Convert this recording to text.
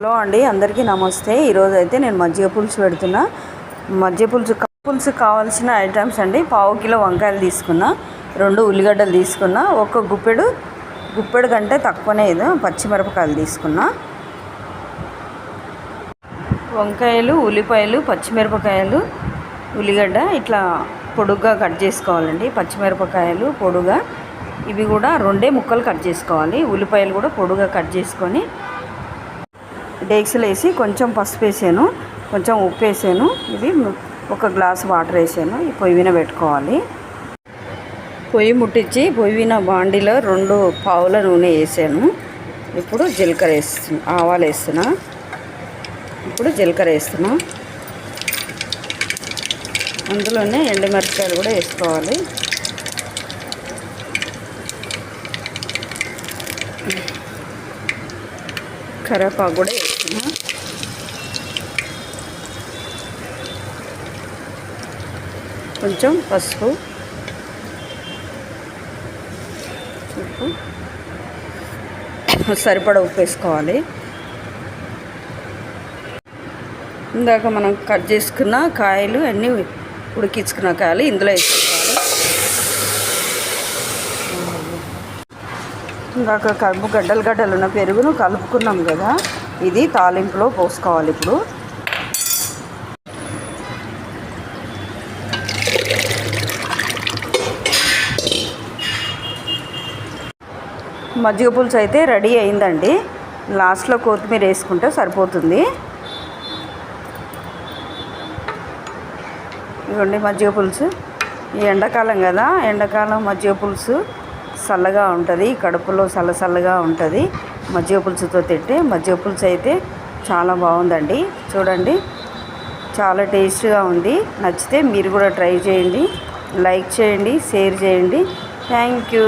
Hello అండి అందరికీ నమస్తే. ఈరోజు అయితే నేను మజ్జిగ పులుసు పెడుతున్నా. మజ్జిగ పులుసు పులుసు కావాల్సిన ఐటమ్స్ అండి. పావు కిలో వంకాయలు తీసుకున్నా రెండు ఉల్లిగడ్డలు తీసుకున్నా ఒక గుప్పెడు గుప్పెడు కంటే తక్కువనే పచ్చిమిరపకాయలు తీసుకున్నా. వంకాయలు ఉల్లిపాయలు పచ్చిమిరపకాయలు ఉల్లిగడ్డ ఇట్లా పొడుగ్గా కట్ చేసుకోవాలండి. పచ్చిమిరపకాయలు పొడుగా ఇవి కూడా రెండే ముక్కలు కట్ చేసుకోవాలి. ఉల్లిపాయలు కూడా పొడుగా కట్ చేసుకొని డేక్స్లు వేసి కొంచెం పసుపు వేసాను కొంచెం ఉప్పు వేసాను ఇది ఒక గ్లాస్ వాటర్ వేసాను. ఈ పొయ్యి మీద పెట్టుకోవాలి. పొయ్యి ముట్టించి పొయ్యి మీద బాండీలో రెండు పావుల నూనె వేసాను. ఇప్పుడు జీలకర్ర వేస్తున్నా ఆవాలు వేస్తున్నా. ఇప్పుడు జీలకర్ర వేస్తున్నా. అందులోనే ఎండుమిరపకాయలు కూడా వేసుకోవాలి. కరేపాకు కూడా వేస్తున్నా కొంచెం పసుపు. ఉప్పు. సరిపడ ఉప్పు వేసుకోవాలి. ఇందాక మనం కట్ చేసుకున్న కాయలు అన్నీ ఉడికించుకున్న కాయలు ఇందులో వేసుకోవాలి. ఇందాక కలుపు గడ్డలు గడ్డలు ఉన్న పెరుగును కలుపుకున్నాం కదా. ఇది తాలింపులో పోసుకోవాలి ఇప్పుడు. మజ్జిగ పులుసు అయితే రెడీ అయిందండి. లాస్ట్లో కొత్తిమీర వేసుకుంటే సరిపోతుంది. ఇవ్వండి మజ్జిగ పులుసు. ఈ ఎండాకాలం కదా ఎండాకాలం మజ్జిగ పులుసు. చల్లగా ఉంటుంది కడుపులో చల్ల ఉంటుంది. మజ్జిగ పులుసుతో తింటే మజ్జిగ పులుసు అయితే చాలా బాగుందండి. చూడండి చాలా టేస్ట్గా ఉంది. నచ్చితే మీరు కూడా ట్రై చేయండి. లైక్ చేయండి షేర్ చేయండి. Thank you.